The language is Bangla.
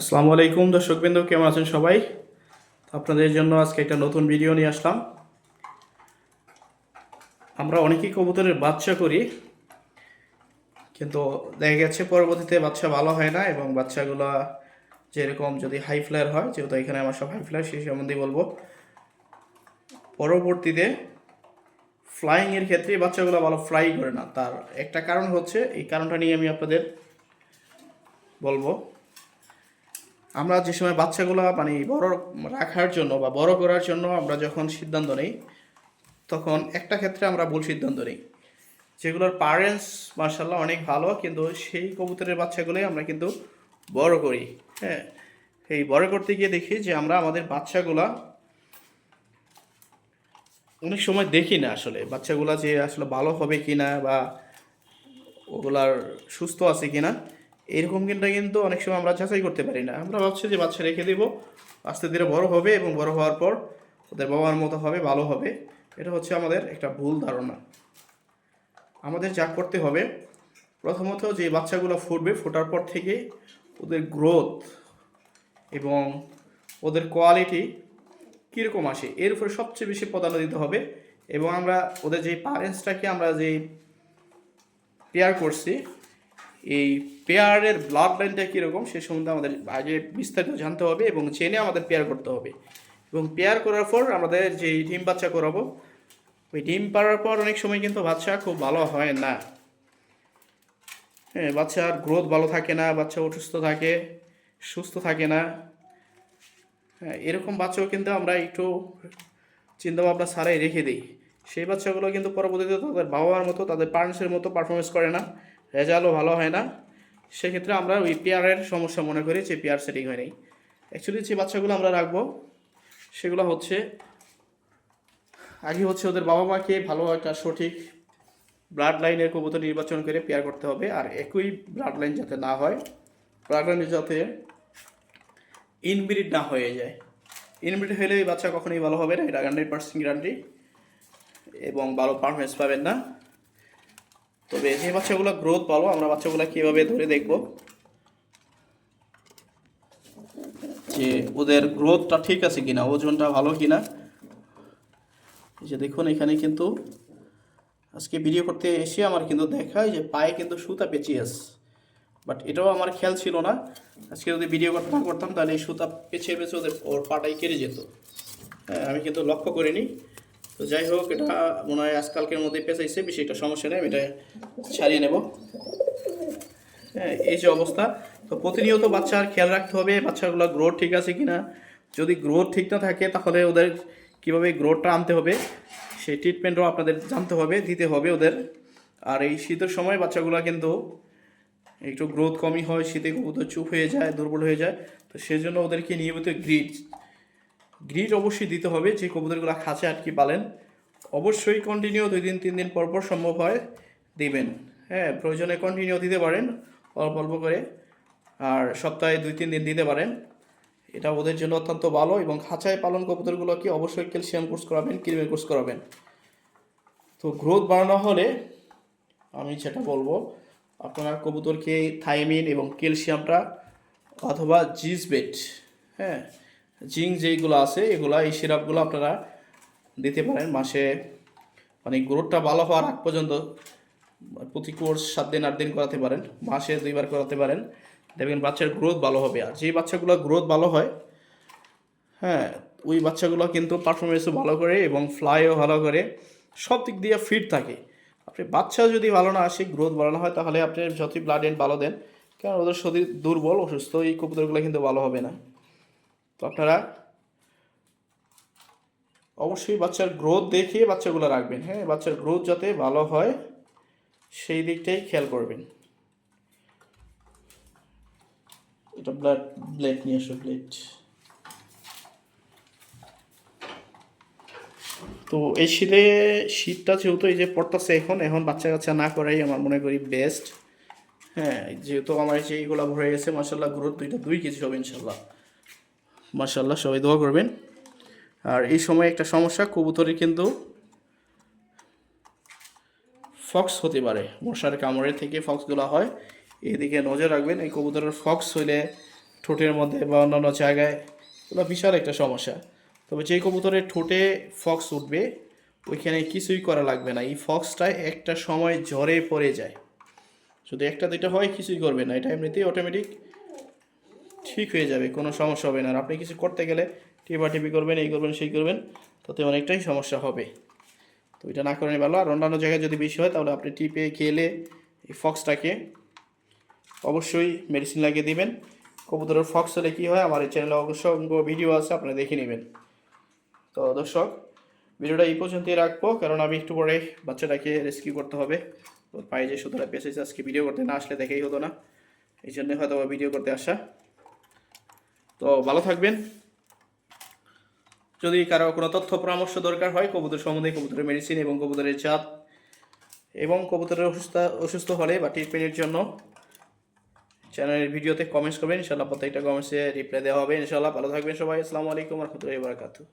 আসসালামু আলাইকুম দর্শকবৃন্দ, কেমন আছেন সবাই? আপনাদের জন্য আজকে একটা নতুন ভিডিও নিয়ে আসলাম। আমরা অনেকেই কবুতরের বাচ্চা করি, কিন্তু দেখা গেছে পরবর্তীতে বাচ্চা ভালো হয় না এবং বাচ্চাগুলো যেরকম যদি হাই ফ্লায়ার হয়, যেহেতু এখানে আমার সব হাই ফ্লায়ার সেই সম্বন্ধেই বলব। পরবর্তীতে ফ্লাইংয়ের ক্ষেত্রে বাচ্চাগুলো ভালো ফ্লাই করে না। তার একটা কারণ হচ্ছে, এই কারণটা নিয়ে আমি আপনাদের বলব। আমরা যে সময় বাচ্চাগুলো মানে বড় রাখার জন্য বা বড় করার জন্য আমরা যখন সিদ্ধান্ত নিই, তখন একটা ক্ষেত্রে আমরা ভুল সিদ্ধান্ত নিই। যেগুলোর প্যারেন্টস মার্শাল্লাহ অনেক ভালো, কিন্তু সেই কবুতরের বাচ্চাগুলোই আমরা কিন্তু বড় করি। হ্যাঁ এই বড় করতে গিয়ে দেখি যে আমরা আমাদের বাচ্চাগুলা অনেক সময় দেখি না আসলে। বাচ্চাগুলা যে আসলে ভালো হবে কি না বা ওগুলার সুস্থ আছে কিনা এরকম কিন্তু কিন্তু অনেক সময় আমরা যাচাই করতে পারি না। আমরা ভাবছি যে বাচ্চা রেখে দেব, আস্তে ধীরে বড় হবে এবং বড় হওয়ার পর ওদের বাবার মতো হবে, ভালো হবে। এটা হচ্ছে আমাদের একটা ভুল ধারণা। আমাদের যা করতে হবে, প্রথমত যে বাচ্চাগুলো ফুটবে, ফোটার পর থেকে ওদের গ্রোথ এবং ওদের কোয়ালিটি কীরকম আসে, এর উপরে সবচেয়ে বেশি প্রাধান্য দিতে হবে এবং আমরা ওদের যে প্যারেন্টসটাকে আমরা যে পেয়ার করছি এই পেয়ারের ব্লাড লাইনটা কীরকম, সে সম্বন্ধে আমাদের আগে বিস্তারিত জানতে হবে এবং জেনে আমাদের পেয়ার করতে হবে। এবং পেয়ার করার পর আমাদের যে ডিম বাচ্চা করাবো, ওই ডিম পাড়ার পর অনেক সময় কিন্তু বাচ্চা খুব ভালো হয় না। হ্যাঁ বাচ্চার গ্রোথ ভালো থাকে না, বাচ্চা অসুস্থ থাকে, সুস্থ থাকে না। হ্যাঁ এরকম বাচ্চাও কিন্তু আমরা একটু চিন্তাভাবনা ছাড়াই রেখে দিই। সেই বাচ্চাগুলো কিন্তু পরবর্তীতে তাদের বাবা মার মতো, তাদের প্যারেন্টসের মতো পারফরমেন্স করে না। রেজাল্টও ভালো হয় না। সেক্ষেত্রে আমরা ওই পেয়ারের সমস্যা মনে করি যে পেয়ার সেটিং হয় নাই। অ্যাকচুয়ালি যে বাচ্চাগুলো আমরা রাখব, সেগুলো হচ্ছে, আগে হচ্ছে ওদের বাবা মাকে ভালো একটা সঠিক ব্লাড লাইনের কবুতর নির্বাচন করে পেয়ার করতে হবে আর একই ব্লাড লাইন যাতে না হয় ব্লাড লাইন যাতে ইনব্রিড না হয়ে যায়। ইনব্রিড হলে বাচ্চা কখনোই ভালো হবে না, এটা হান্ড্রেড পার্সেন্ট গ্যারান্টি এবং ভালো পারফরমেন্স পাবেন না। তবে যে বাচ্চাগুলো গ্রোথ ভালো, আমরা বাচ্চাগুলো কীভাবে ধরে দেখব? যে ওদের গ্রোথটা ঠিক আছে কিনা, ওজনটা ভালো কিনা? যে দেখুন, এখানে কিন্তু আজকে ভিডিও করতে এসে আমার কিন্তু দেখায় যে পায়ে কিন্তু সুতা পেঁচিয়ে আছে। বাট এটাও আমার খেয়াল ছিল না। আজকে যদি ভিডিও করতে করতাম, তাহলে সুতা পেঁচিয়ে পেঁচিয়ে ওদের ওর পাটাই কেড়ে যেত। হ্যাঁ আমি কিন্তু লক্ষ্য করিনি। তো যাই হোক, এটা মনে হয় আজকালকের মধ্যে পেঁচাইছে বেশি একটা সমস্যা নেই, আমি এটা ছাড়িয়ে নেব। হ্যাঁ এই যে অবস্থা, তো প্রতিনিয়ত বাচ্চার খেয়াল রাখতে হবে, বাচ্চাগুলো গ্রোথ ঠিক আছে কি না যদি গ্রোথ ঠিক না থাকে, তাহলে ওদের কীভাবে গ্রোথটা আনতে হবে, সেই ট্রিটমেন্টও আপনাদের জানতে হবে, দিতে হবে ওদের। আর এই শীতের সময় বাচ্চাগুলো কিন্তু একটু গ্রোথ কমই হয়, শীতে কবুতর চুপ হয়ে যায়, দুর্বল হয়ে যায়, তো সেজন্য ওদেরকে নিয়মিত গ্রিড গ্রিড অবশ্যই দিতে হবে, যে কবুতরগুলো খাঁচে আটকে পালেন। অবশ্যই কন্টিনিউ দুই দিন, তিন দিন পর পর সম্ভব হয়, দিবেন। হ্যাঁ প্রয়োজনে কন্টিনিউ দিতে পারেন, অল্প অল্প করে। আর সপ্তাহে দুই, তিন দিন দিতে পারেন। এটা ওদের জন্য অত্যন্ত ভালো এবং খাঁচায় পালন কবুতরগুলোকে অবশ্যই ক্যালসিয়াম কোর্স করাবেন, ক্রিমের কোর্স করাবেন। তো গ্রোথ বাড়ানো হলে আমি যেটা বলব, আপনারা কবুতরকে থাইমিন এবং ক্যালসিয়ামটা অথবা জিজবেট হ্যাঁ জিঙ্ক যেইগুলো আছে, এগুলো, এই সিরাপগুলো আপনারা দিতে পারেন মাসে। মানে গ্রোথটা ভালো হওয়ার আগ পর্যন্ত প্রতি কোর্স সাত দিন, আট দিন করাতে পারেন, মাসে দুইবার করাতে পারেন। দেখবেন বাচ্চার গ্রোথ ভালো হবে। আর যেই বাচ্চাগুলো গ্রোথ ভালো হয় হ্যাঁ ওই বাচ্চাগুলো কিন্তু পারফরমেন্সও ভালো করে এবং ফ্লাইও ভালো করে, সব দিক দিয়ে ফিট থাকে। আপনি বাচ্চা যদি ভালো না আসে, গ্রোথ ভালো না হয়, তাহলে আপনি যতই ব্লাড এন্ড ভালো দেন, কারণ ওদের শরীর দুর্বল, অসুস্থ, এই কবুতরগুলো কিন্তু ভালো হবে না। তো আপনারা অবশ্যই বাচ্চার গ্রোথ দেখে বাচ্চাগুলো রাখবেন হ্যাঁ? বাচ্চার গ্রোথ যাতে ভালো হয়, সেই দিকটাই খেয়াল করবেন। এটা ব্লাড ব্লেড নিয়ে আসো ব্লেড তো এই শীতে, শীতটা যেহেতু এই যে পড়তেছে এখন এখন বাচ্চা কাচ্চা না করাই আমার মনে করি বেস্ট হ্যাঁ যেহেতু আমার যে এইগুলো ভরে গেছে মাসাল্লাহ গ্রোথ দুইটা দুই কেজি হবে ইনশাল্লাহ মাসাল্লাহ সবাই দোয়া করবেন। আর এই সময় একটা সমস্যা, কবুতরের কিন্তু ফক্স হতে পারে। মশার কামড়ের থেকে ফক্সগুলো হয়। এদিকে নজর রাখবেন, এই কবুতরের ফক্স হইলে ঠোঁটের মধ্যে বা অন্যান্য জায়গায় এগুলো বিশাল একটা সমস্যা। তবে যে কবুতরের ঠোঁটে ফক্স উঠবে, ওইখানে কিছুই করা লাগবে না। এই ফক্সটায় একটা সময় জ্বরে পড়ে যায়। শুধু একটা দুইটা হয়, কিছুই করবে না। এটা এমনিতেই অটোমেটিক ঠিক হয়ে যাবে, কোনো সমস্যা হবে না। আর আপনি কিছু করতে গেলে টিপাটিপি করবেন, এই করবেন, সেই করবেন, তাতে অনেকটাই সমস্যা হবে। তো এটা না করে ভালো। আর অন্যান্য জায়গায় যদি বেশি হয়, তাহলে আপনি টিপে, খেলে এই ফক্সটাকে অবশ্যই মেডিসিন লাগিয়ে দিবেন। কবুতরের ফক্স হলে কী হয়, আমার এই চ্যানেলে অসংখ্য ভিডিও আছে, আপনারা দেখে নেবেন। তো দর্শক, ভিডিওটা এই পর্যন্তই রাখব, কারণ আমি একটু পরে বাচ্চাটাকে রেস্কিউ করতে হবে। পায়ে যে সুতোটা পেঁচেছে, আজকে ভিডিও করতে না আসলে দেখেই হতো না। এই জন্য হয়তো ভিডিও করতে আসা। তো ভালো থাকবেন। যদি কারও কোনো তথ্য পরামর্শ দরকার হয়, কবুতর সম্বন্ধে কবুতরের মেডিসিন এবং কবুতরের জাত এবং কবুতরের অসুস্থ অসুস্থ হলে বা ট্রিটমেন্টের জন্য চ্যানেলের ভিডিওতে কমেন্টস করবেন। ইনশাল্লাহ প্রত্যেকটা কমেন্টসে রিপ্লাই দেওয়া হবে। ইনশাল্লাহ ভালো থাকবেন সবাই। আসসালামু আলাইকুম রহমতুল্লাহি বারাকাতুহু।